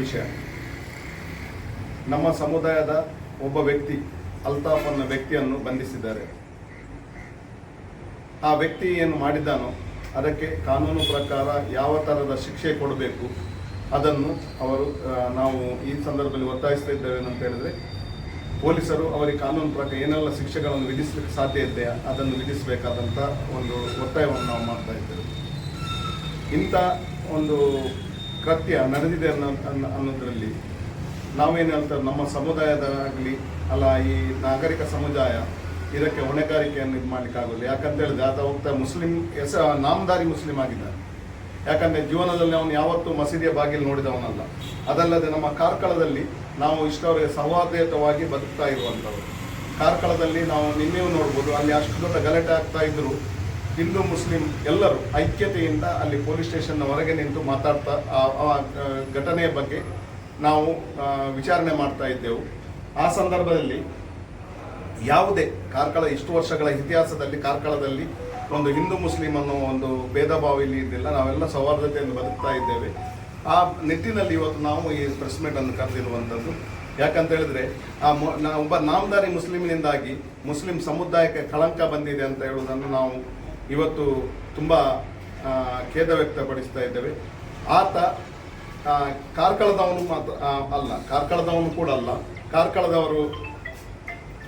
ವಿಷಯ. ನಮ್ಮ ಸಮುದಾಯದ ಒಬ್ಬ ವ್ಯಕ್ತಿ ಅಲ್ತಾಫ್ ಅನ್ನೋ ವ್ಯಕ್ತಿಯನ್ನು ಬಂಧಿಸಿದ್ದಾರೆ. ಆ ವ್ಯಕ್ತಿ ಏನು ಮಾಡಿದ್ದಾನೋ ಅದಕ್ಕೆ ಕಾನೂನು ಪ್ರಕಾರ ಯಾವ ಥರದ ಶಿಕ್ಷೆ ಕೊಡಬೇಕು ಅದನ್ನು ಅವರು ನಾವು ಈ ಸಂದರ್ಭದಲ್ಲಿ ಒತ್ತಾಯಿಸ್ತಾ ಇದ್ದೇವೆ ಅಂತ ಹೇಳಿದ್ರೆ ಪೊಲೀಸರು ಅವರಿಗೆ ಕಾನೂನು ಪ್ರಕಾರ ಏನೆಲ್ಲ ಶಿಕ್ಷೆಗಳನ್ನು ವಿಧಿಸಲಿಕ್ಕೆ ಸಾಧ್ಯ ಇದೆ, ಅದನ್ನು ವಿಧಿಸಬೇಕಾದಂಥ ಒಂದು ಒತ್ತಾಯವನ್ನು ನಾವು ಮಾಡ್ತಾ ಇದ್ದೇವೆ. ಇಂಥ ಒಂದು ಕೃತ್ಯ ನಡೆದಿದೆ ಅನ್ನೋ, ಅನ್ನೋ- ಅನ್ನೋದ್ರಲ್ಲಿ ನಾವೇನು ಹೇಳ್ತಾರೆ ನಮ್ಮ ಸಮುದಾಯದಾಗಲಿ ಅಲ್ಲ, ಈ ನಾಗರಿಕ ಸಮುದಾಯ ಇದಕ್ಕೆ ಹೊಣೆಗಾರಿಕೆಯನ್ನು ಇದು ಮಾಡಲಿಕ್ಕಾಗಲ್ಲ ಯಾಕಂತ ಹೇಳಿದ್ರೆ ಆತ ಹೋಗ್ತಾ ಮುಸ್ಲಿಂ, ಹೆಸರು, ನಾಮದಾರಿ ಮುಸ್ಲಿಂ ಆಗಿದ್ದಾನೆ ಯಾಕಂದ್ರೆ ಜೀವನದಲ್ಲಿ ಅವನು ಯಾವತ್ತೂ ಮಸೀದಿಯ ಬಾಗಿಲು ನೋಡಿದವನಲ್ಲ. ಅದಲ್ಲದೆ ನಮ್ಮ ಕಾರ್ಕಳದಲ್ಲಿ ನಾವು ಇಷ್ಟವರೆಗೆ ಸೌಹಾರ್ದಯುತವಾಗಿ ಬದುಕ್ತಾ ಇರುವಂಥವ್ರು. ಕಾರ್ಕಳದಲ್ಲಿ ನಾವು ನಿನ್ನೆಯೂ ನೋಡ್ಬೋದು, ಅಲ್ಲಿ ಅಷ್ಟು ದೊಡ್ಡ ಗಲಾಟೆ ಆಗ್ತಾ ಇದ್ದರು ಹಿಂದೂ, ಮುಸ್ಲಿಂ ಎಲ್ಲರೂ ಐಕ್ಯತೆಯಿಂದ ಅಲ್ಲಿ ಪೊಲೀಸ್ ಸ್ಟೇಷನ್ನ ಹೊರಗೆ ನಿಂತು ಮಾತಾಡ್ತಾ, ಆ- ಘಟನೆಯ ಬಗ್ಗೆ ನಾವು ವಿಚಾರಣೆ ಮಾಡ್ತಾ ಇದ್ದೆವು. ಆ ಸಂದರ್ಭದಲ್ಲಿ ಯಾವುದೇ ಕಾರ್ಕಳ ಇಷ್ಟು ವರ್ಷಗಳ ಇತಿಹಾಸದಲ್ಲಿ, ಕಾರ್ಕಳದಲ್ಲಿ ಒಂದು ಹಿಂದೂ ಮುಸ್ಲಿಂ ಅನ್ನೋ ಒಂದು ಭೇದ ಭಾವ ಇಲ್ಲಿ ಇದ್ದಿಲ್ಲ, ನಾವೆಲ್ಲ ಸೌಹಾರ್ದತೆಯನ್ನು ಬದುಕ್ತಾ ಇದ್ದೇವೆ. ಆ ನಿಟ್ಟಿನಲ್ಲಿ ಇವತ್ತು ನಾವು ಈ ಪ್ರೆಸ್ ಅನ್ನು ಕರೆದಿರುವಂಥದ್ದು. ಯಾಕಂತ ಹೇಳಿದ್ರೆ, ಆ ಒಬ್ಬ ನಾಮದಾರಿ ಮುಸ್ಲಿಮಿನಿಂದಾಗಿ ಮುಸ್ಲಿಂ ಸಮುದಾಯಕ್ಕೆ ಕಳಂಕ ಬಂದಿದೆ ಅಂತ ಹೇಳುವುದನ್ನು ನಾವು ಇವತ್ತು ತುಂಬ ಖೇದ ವ್ಯಕ್ತಪಡಿಸ್ತಾ ಇದ್ದೇವೆ. ಆತ ಕಾರ್ಕಳದವನು ಮಾತ್ರ ಅಲ್ಲ, ಕಾರ್ಕಳದವನು ಕೂಡ ಅಲ್ಲ. ಕಾರ್ಕಳದವರು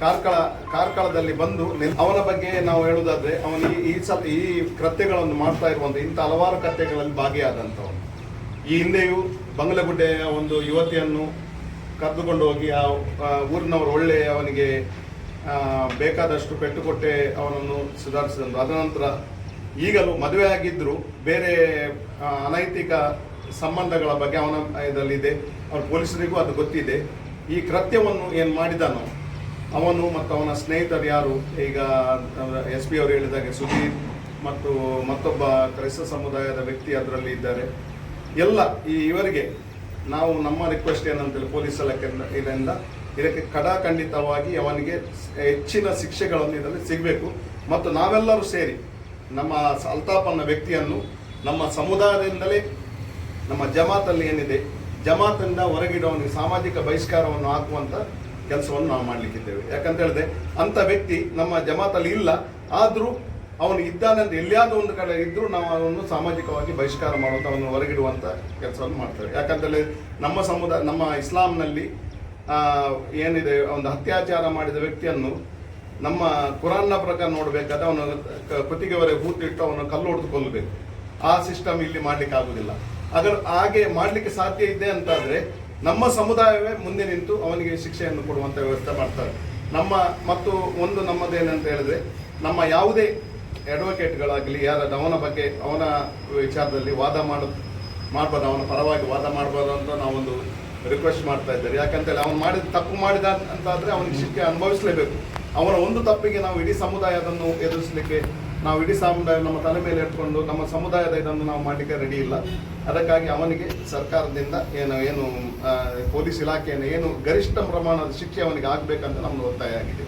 ಕಾರ್ಕಳ ಕಾರ್ಕಳದಲ್ಲಿ ಬಂದು ಅವನ ಬಗ್ಗೆ ನಾವು ಹೇಳುವುದಾದ್ರೆ ಅವನು ಈ- ಸಲ ಈ ಕೃತ್ಯಗಳನ್ನು ಮಾಡ್ತಾ ಇರುವಂತ ಇಂಥ ಹಲವಾರು ಕೃತ್ಯಗಳಲ್ಲಿ ಭಾಗಿಯಾದಂಥವನು. ಈ ಹಿಂದೆಯೂ ಬಂಗ್ಲಗುಡ್ಡೆಯ ಒಂದು ಯುವತಿಯನ್ನು ಕರೆದುಕೊಂಡು ಹೋಗಿ ಆ ಊರಿನವರು ಒಳ್ಳೆ ಅವನಿಗೆ ಬೇಕಾದಷ್ಟು ಪೆಟ್ಟು ಕೊಟ್ಟೆ ಅವನನ್ನು ಸುಧಾರಿಸಿದಂತು ಅದ ನಂತರ ಈಗಲೂ ಮದುವೆ ಆಗಿದ್ರು ಬೇರೆ ಅನೈತಿಕ ಸಂಬಂಧಗಳ ಬಗ್ಗೆ ಅವನ ಇದರಲ್ಲಿದೆ ಅವ್ರ ಪೊಲೀಸರಿಗೂ ಅದು ಗೊತ್ತಿದೆ. ಈ ಕೃತ್ಯವನ್ನು ಏನು ಮಾಡಿದಾನೋ ಅವನು ಮತ್ತು ಅವನ ಸ್ನೇಹಿತರು ಯಾರು? ಈಗ ಎಸ್ ಪಿ ಅವರು ಹೇಳಿದಾಗೆ ಸುಧೀರ್ ಮತ್ತು ಮತ್ತೊಬ್ಬ ಕ್ರೈಸ್ತ ಸಮುದಾಯದ ವ್ಯಕ್ತಿ ಅದರಲ್ಲಿ ಇದ್ದಾರೆ. ಎಲ್ಲ ಈ ಇವರಿಗೆ ನಾವು ನಮ್ಮ ರಿಕ್ವೆಸ್ಟ್ ಏನಂತೇಳಿ ಪೊಲೀಸ್ ಇಲಾಖೆ ಇದರಿಂದ ಇದಕ್ಕೆ ಕಡಾಖಂಡಿತವಾಗಿ ಅವನಿಗೆ ಹೆಚ್ಚಿನ ಶಿಕ್ಷೆಗಳನ್ನು ಇದರಲ್ಲಿ ಸಿಗಬೇಕು. ಮತ್ತು ನಾವೆಲ್ಲರೂ ಸೇರಿ ನಮ್ಮ ಅಲ್ತಾಪನ್ನ ವ್ಯಕ್ತಿಯನ್ನು ನಮ್ಮ ಸಮುದಾಯದಿಂದಲೇ, ನಮ್ಮ ಜಮಾತಲ್ಲಿ ಏನಿದೆ, ಜಮಾತಿಂದ ಹೊರಗಿಡುವವನಿಗೆ ಸಾಮಾಜಿಕ ಬಹಿಷ್ಕಾರವನ್ನು ಹಾಕುವಂತ ಕೆಲಸವನ್ನು ನಾವು ಮಾಡಲಿಕ್ಕಿದ್ದೇವೆ. ಯಾಕಂತ ಹೇಳಿದ್ರೆ ಅಂತ ವ್ಯಕ್ತಿ ನಮ್ಮ ಜಮಾತಲ್ಲಿ ಇಲ್ಲ. ಆದರೂ ಅವನು ಇದ್ದಾನೆ ಅಂತ ಎಲ್ಲಿಯಾದ್ರೂ ಒಂದು ಕಡೆ ಇದ್ದರೂ ನಾವು ಅವನು ಸಾಮಾಜಿಕವಾಗಿ ಬಹಿಷ್ಕಾರ ಮಾಡುವಂತ ಅವನು ಹೊರಗಿಡುವಂತ ಕೆಲಸವನ್ನು ಮಾಡ್ತೇವೆ. ಯಾಕಂತ ಹೇಳಿದ್ರೆ ನಮ್ಮ ಸಮುದಾಯ, ನಮ್ಮ ಇಸ್ಲಾಂನಲ್ಲಿ ಏನಿದೆ, ಒಂದು ಅತ್ಯಾಚಾರ ಮಾಡಿದ ವ್ಯಕ್ತಿಯನ್ನು ನಮ್ಮ ಕುರಾನ್ನ ಪ್ರಕಾರ ನೋಡಬೇಕಾದ್ರೆ ಅವನು ಕುತ್ತಿಗೆವರೆಗೆ ಹೂತಿಟ್ಟು ಅವನು ಕಲ್ಲು ಹೊಡೆದುಕೊಳ್ಳಬೇಕು ಆ ಸಿಸ್ಟಮ್ ಇಲ್ಲಿ ಮಾಡ್ಲಿಕ್ಕೆ ಆಗುದಿಲ್ಲ ಅದರ ಹಾಗೆ ಮಾಡಲಿಕ್ಕೆ ಸಾಧ್ಯ ಇದೆ ಅಂತಾದ್ರೆ ನಮ್ಮ ಸಮುದಾಯವೇ ಮುಂದೆ ನಿಂತು ಅವನಿಗೆ ಶಿಕ್ಷೆಯನ್ನು ಕೊಡುವಂತ ವ್ಯವಸ್ಥೆ ಮಾಡ್ತಾರೆ. ನಮ್ಮ ಮತ್ತು ಒಂದು ನಮ್ಮದೇನಂತ ಹೇಳಿದ್ರೆ, ನಮ್ಮ ಯಾವುದೇ ಅಡ್ವೊಕೇಟ್ಗಳಾಗಲಿ ಯಾರ ಅವನ ಬಗ್ಗೆ, ಅವನ ವಿಚಾರದಲ್ಲಿ ವಾದ ಮಾಡ, ಮಾಡ್ಬೋದು, ಅವನ ಪರವಾಗಿ ವಾದ ಮಾಡಬಾರ್ದು ಅಂತ ನಾವೊಂದು ರಿಕ್ವೆಸ್ಟ್ ಮಾಡ್ತಾ ಇದ್ದಾರೆ ಯಾಕಂತೇಳಿ ಅವನು ಮಾಡಿದ ತಪ್ಪು ಮಾಡಿದ ಅಂತಾದರೆ ಅವನಿಗೆ ಶಿಕ್ಷೆ ಅನುಭವಿಸಲೇಬೇಕು. ಅವನ ಒಂದು ತಪ್ಪಿಗೆ ನಾವು ಇಡೀ ಸಮುದಾಯ ಅದನ್ನು ಎದುರಿಸಲಿಕ್ಕೆ ನಾವು ಇಡೀ ಸಮುದಾಯ ನಮ್ಮ ತಲೆ ಮೇಲೆ ಇಟ್ಕೊಂಡು ನಮ್ಮ ಸಮುದಾಯದ ಇದನ್ನು ನಾವು ಮಾಡಲಿಕ್ಕೆ ರೆಡಿ ಇಲ್ಲ. ಅದಕ್ಕಾಗಿ ಅವನಿಗೆ ಸರ್ಕಾರದಿಂದ ಏನು ಏನು ಪೊಲೀಸ್ ಇಲಾಖೆಯನ್ನು ಏನು ಗರಿಷ್ಠ ಪ್ರಮಾಣದ ಶಿಕ್ಷೆ ಅವನಿಗೆ ಆಗಬೇಕಂತ ನಮ್ಮದು ಒತ್ತಾಯ ಆಗಿದೆ